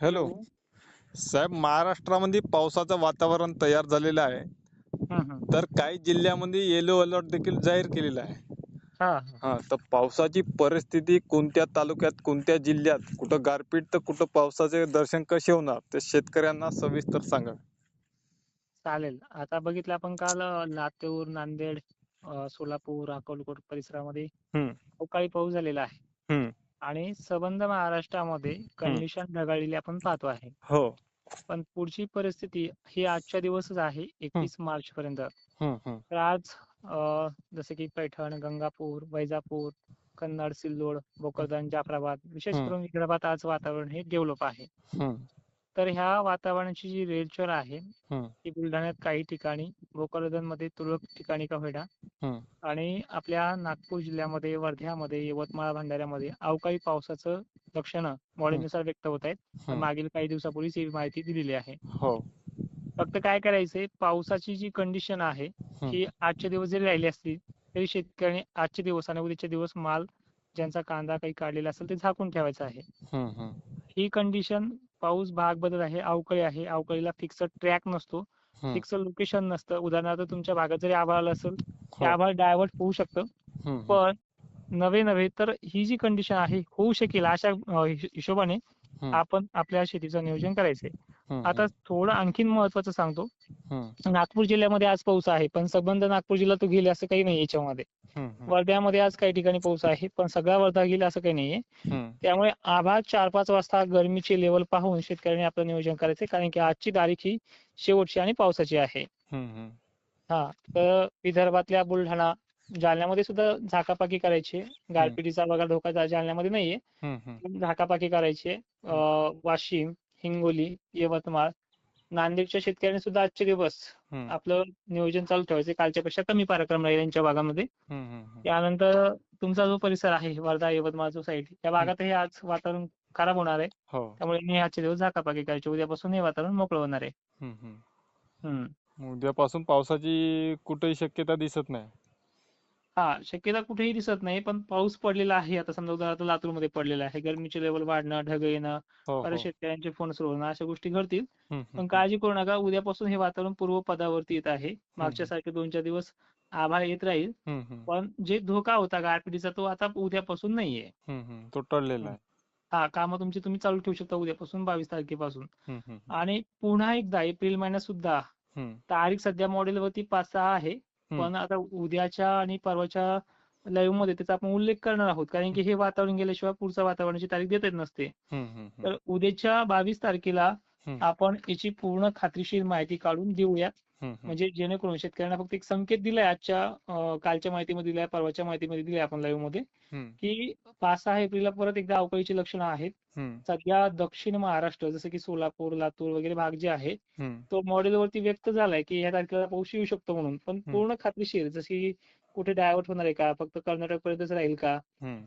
Hello. साहेब महाराष्ट्रामध्ये पावसाचं वातावरण तयार झालेलं आहे. तर काही जिल्ह्यामध्ये येलो अलर्ट देखील जाहीर केलेला आहे. हा तर पावसाची परिस्थिती कोणत्या तालुक्यात कोणत्या जिल्ह्यात कुठं गारपीट तर कुठं पावसाचे दर्शन कसे होणार ते शेतकऱ्यांना सविस्तर सांगा. चालेल. आता बघितलं आपण काल लातूर नांदेड सोलापूर अक्कलकोट परिसरामध्ये. अवकाळी पाऊस झालेला आहे. आणि संबंध महाराष्ट्रामध्ये कंडिशन ढगाळलेली आपण पाहतो आहे. हो. पण पुढची परिस्थिती ही आजच्या दिवसच आहे एकवीस मार्च पर्यंत. तर आज जसे की पैठण गंगापूर वैजापूर कन्नड सिल्लोड भोकरदन जाफराबाद विशेष. करून विदर्भात आज वातावरण हे डेव्हलप आहे. तर ह्या वातावरणाची जी रेलचल आहे. ती बुलढाण्यात काही ठिकाणी भोकरदनमध्ये तुरळक ठिकाणी का होईना. आणि आपल्या नागपूर जिल्ह्यामध्ये वर्ध्यामध्ये यवतमाळ भंडाऱ्यामध्ये अवकाळी पावसाचं लक्षणं मॉडेलनुसार व्यक्त होत आहेत. मागील काही दिवसापूर्वीच ही माहिती दिलेली आहे हो फक्त काय करायचंय पावसाची जी कंडिशन आहे ही आजचे दिवस जरी राहिली असली तरी शेतकऱ्यांनी आजचे दिवस आणि उद्याचे दिवस माल ज्यांचा कांदा काही काढलेला असेल ते झाकून ठेवायचं आहे. ही कंडिशन पाऊस भाग बदल आहे अवकाळी आहे अवकाळीला फिक्स ट्रॅक नसतो. फिक्स लोकेशन नसतं उदाहरणार्थ तुमच्या भागात जरी आभाळ आलं असेल ते हो. आभाळ डायव्हर्ट होऊ शकतं पण नव्हे नव्हे तर ही जी कंडिशन आहे होऊ शकेल अशा हिशोबाने. आपण आपल्या शेतीचं नियोजन करायचंय आता थोडं आणखीन महत्वाचं सांगतो. नागपूर जिल्ह्यामध्ये आज पाऊस आहे पण संबंध नागपूर जिल्हा तो गेले असं काही नाही याच्यामध्ये. वर्ध्यामध्ये आज काही ठिकाणी पाऊस आहे पण सगळा वर्धा गेला असं काही नाहीये. त्यामुळे आभाळ चार पाच वाजता गरमीची लेवल पाहून शेतकऱ्यांनी आपलं नियोजन करायचंय कारण की आजची तारीख ही शेवटची आणि पावसाची आहे. हा तर विदर्भातल्या बुलढाणा जालन्यामध्ये सुद्धा झाकापाकी करायची. गारपिटीचा बघा धोका जालन्यामध्ये नाहीये. झाकापाकी करायची वाशिम हिंगोली यवतमाळ नांदेडच्या शेतकऱ्यांनी सुद्धा आजचे दिवस. आपलं नियोजन चालू ठेवायचे. कालच्यापेक्षा कमी पराक्रम राहील यांच्या भागामध्ये. त्यानंतर तुमचा जो परिसर आहे वर्धा यवतमाळ जो साईड त्या भागातही आज वातावरण खराब होणार आहे. हो. त्यामुळे मी आजचे दिवस झाकापाकी करायचे. उद्यापासून हे वातावरण मोकळं होणार आहे. उद्यापासून पावसाची कुठेही शक्यता दिसत नाही. हा शक्यता कुठेही दिसत नाही पण पाऊस पडलेला आहे आता समजा उदाहरणार्थ लातूरमध्ये पडलेला आहे गरमीचे लेवल वाढणं ढग येणं हो परत हो शेतकऱ्यांचे फोन सुरू होणं अशा गोष्टी घडतील हम्म, पण हम्म. काळजी करू नका उद्यापासून हे वातावरण पूर्व पदावरती येत आहे मागच्या सारखे दोन चार दिवस आभाळ येत राहील हम्म, हम्म. पण जे धोका होता गारपिटीचा तो आता उद्यापासून नाहीये हम्म, हम्म. तो टळलेला आहे हा कामं तुमची तुम्ही चालू ठेवू शकता उद्यापासून बावीस तारखेपासून हम्म, हम्म. आणि पुन्हा एकदा एप्रिल महिन्यात सुद्धा हम्म. तारीख सध्या मॉडेल वरती पाच सहा आहे. पण आता उद्याच्या आणि परवाच्या लाईव्हमध्ये त्याचा आपण उल्लेख करणार आहोत कारण की हे वातावरण गेल्याशिवाय पुढच्या वातावरणाची तारीख देता नसते. तर उद्याच्या बावीस तारखेला. आपण याची पूर्ण खात्रीशीर माहिती काढून देऊया हम्म, हम्म. म्हणजे जेणेकरून शेतकऱ्यांना फक्त एक संकेत दिलाय आजच्या कालच्या माहितीमध्ये दिलाय परवाच्या माहितीमध्ये दिलाय आपण लाईव्हमध्ये की पाच सहा एप्रिलला परत एकदा अवकाळीची लक्षणं आहेत. सध्या दक्षिण महाराष्ट्र जसं की सोलापूर लातूर वगैरे भाग जे आहे. तो मॉडेल वरती व्यक्त झालाय की या तारखेला पाऊस येऊ शकतो म्हणून. पण पूर्ण खात्रीशीर जशी कुठे डायव्हर्ट होणार आहे का फक्त कर्नाटक पर्यंतच राहील का?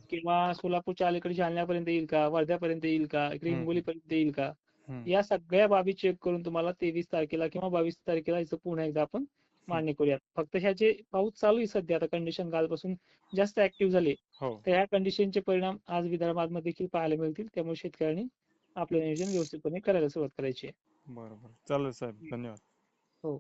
किंवा सोलापूरच्या अलीकडे जालन्यापर्यंत येईल का? वर्ध्यापर्यंत येईल का? इकडे. हिंगोलीपर्यंत येईल का. या सगळ्या बाबी चेक करून तुम्हाला तेवीस तारखेला किंवा बावीस तारखेला याचं पुन्हा एकदा आपण मान्य करूयात. फक्त ह्याचे पाऊस चालू आहे सध्या आता कंडिशन कालपासून जास्त ऍक्टिव्ह झाले हो. तर ह्या कंडिशनचे परिणाम आज विदर्भात देखील पाहायला मिळतील. त्यामुळे शेतकऱ्यांनी आपलं नियोजन व्यवस्थितपणे करायला सुरुवात करायची आहे. बरोबर. चालेल साहेब. धन्यवाद. हो.